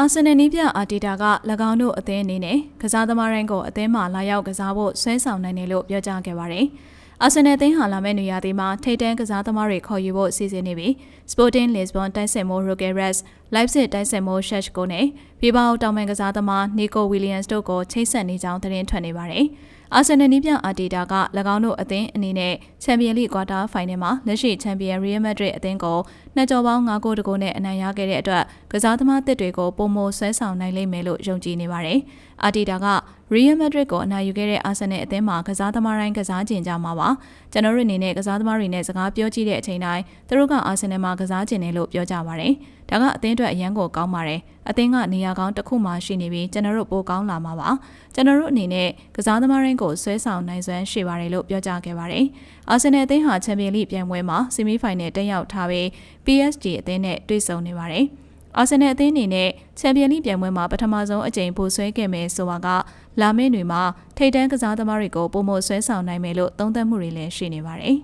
အာဆင်နယ်နီးပြအာတီတာက၎င်းတို့အသင်းအနေနဲ့ကစားသမားတိုင်းကိုအသင်းမှလာရောက်ကစားဖို့ဆွဲဆောင်နိုင်တယ်လို့ပြောကြားခဲ့ပါတယ်။ အာဆင်နယ်အသင်းဟာလာမယ့်နေရာဒီမှာထိပ်တန်းကစားသမားတွေခေါ်ယူဖို့စီစဉ်နေပြီး Sporting Lisbon တိုက်စစ်မိုး Roqueres, Leipzig တိုက်စစ်မိုး Schalke နဲ့ပြည်ပေါတောင်ပန်ကစားသမား Nico Williams တို့ကိုချိတ်ဆက်နေကြောင်းသတင်းထွက်နေပါတယ်။အာဆင်နယ်နီးပြအာတီတာက၎င်းတို့အသင်းအနေနဲ့ချန်ပီယံလိကွာတာဖိုင်နယ်မှာလက်ရှိချန်ပီယံရီယယ်မက်ဒရစ်အသင်းကိုနှစ်ကြော်ပေါင်း9ဂိုးတကိုးနဲ့အနိုင်ရခဲ့တဲ့အတွက်ကစားသမားတစ်တွေကိုပုံမဆွဲဆောင်နိုင်လိမ့်မယ်လို့ယုံကြည်နေပါတယ်။အာတီတာက ရီယယ်မက်ဒရစ်ကိုအနိုင်ယူခဲ့တဲ့အာဆင်နယ်အသင်းမှာကစားသမားတိုင်းကစားကျင်ကြမှာပါ။ကျွန်တော်တို့အနေနဲ့ကစားသမားတွေနဲ့စကားပြောကြည့်တဲ့အချိန်တိုင်းသူတို့ကအာဆင်နယ်မှာကစားကျင်တယ်လို့ပြောကြပါတယ်။ဒါကအသင်းအတွက်အရန်ကိုကောင်းပါတယ်။အသင်းကနေရာကောင်းတစ်ခုမှရှိနေပြီးကျွန်တော်တို့ပိုကောင်းလာမှာပါ။ကျွန်တော်တို့အနေနဲ့ကစားသမားတိုင်းကိုဆွဲဆောင်နိုင်စွမ်းရှိပါတယ်လို့ပြောကြားခဲ့ပါတယ်။အာဆင်နယ်အသင်းဟာချန်ပီယံလိပြိုင်ပွဲမှာဆီမီဖိုင်နယ်တက်ရောက်ထားပြီး PSG အသင်းနဲ့တွေ့ဆုံနေပါတယ်။ အာဆင်နယ်အသင်းအနေနဲ့ချန်ပီယံလိပြိုင်ပွဲမှာပထမဆုံးအကြိမ်ပိုဆွဲခဲ့မယ်ဆိုတာကလာမယ့်တွေမှာထိပ်တန်းကစားသမားတွေကိုပုံမဆွဲဆောင်နိုင်မယ်လို့သုံးသပ်မှုတွေလည်းရှိနေပါတယ်